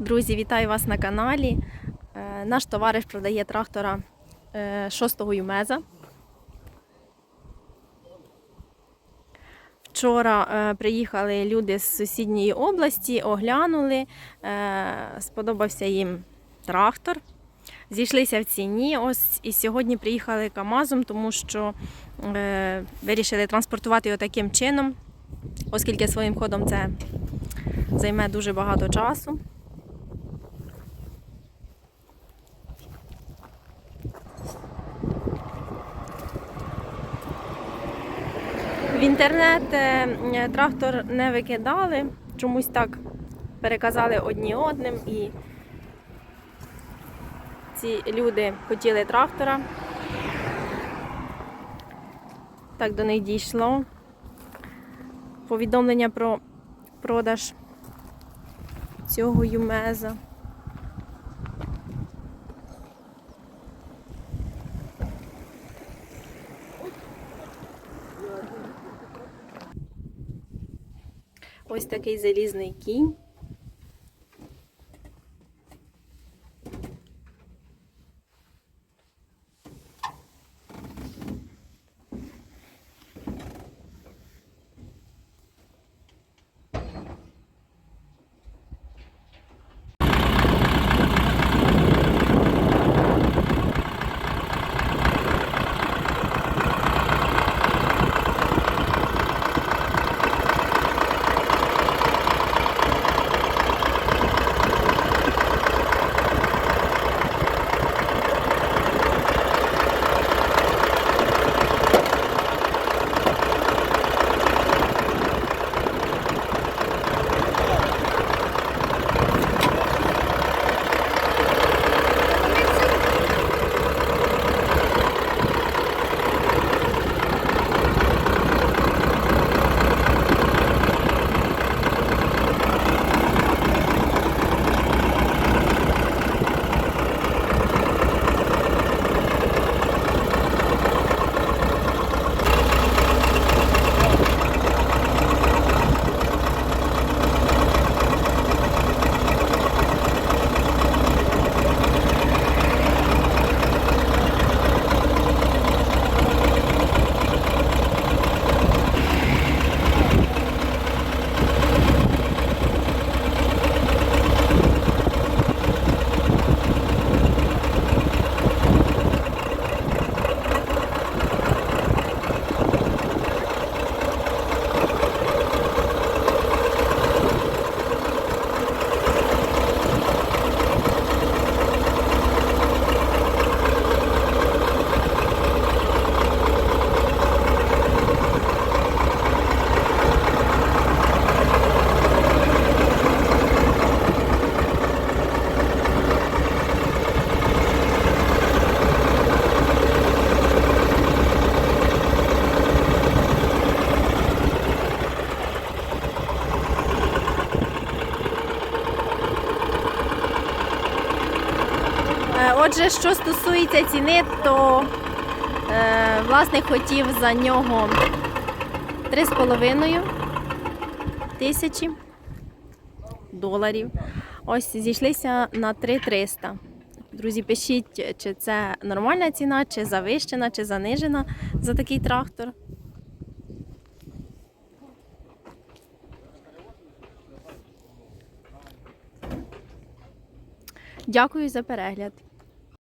Друзі, вітаю вас на каналі. Е, Наш товариш продає трактора 6-го Юмеза. Вчора е, приїхали люди з сусідньої області, оглянули, е, сподобався їм трактор. Зійшлися в ціні. Ось і сьогодні приїхали КАМАЗом, тому що е, вирішили транспортувати його таким чином, оскільки своїм ходом це займе дуже багато часу. В інтернет е, трактор не викидали, чомусь так переказали одні одним і ці люди хотіли трактора. Так до них дійшло. Повідомлення про продаж цього юмеза. Ось такий залізний кінь. Отже, що стосується ціни, то е, власник хотів за нього 3,5 тисячі доларів. Ось зійшлися на 3,300. Друзі, пишіть, чи це нормальна ціна, чи завищена, чи занижена за такий трактор. Дякую за перегляд.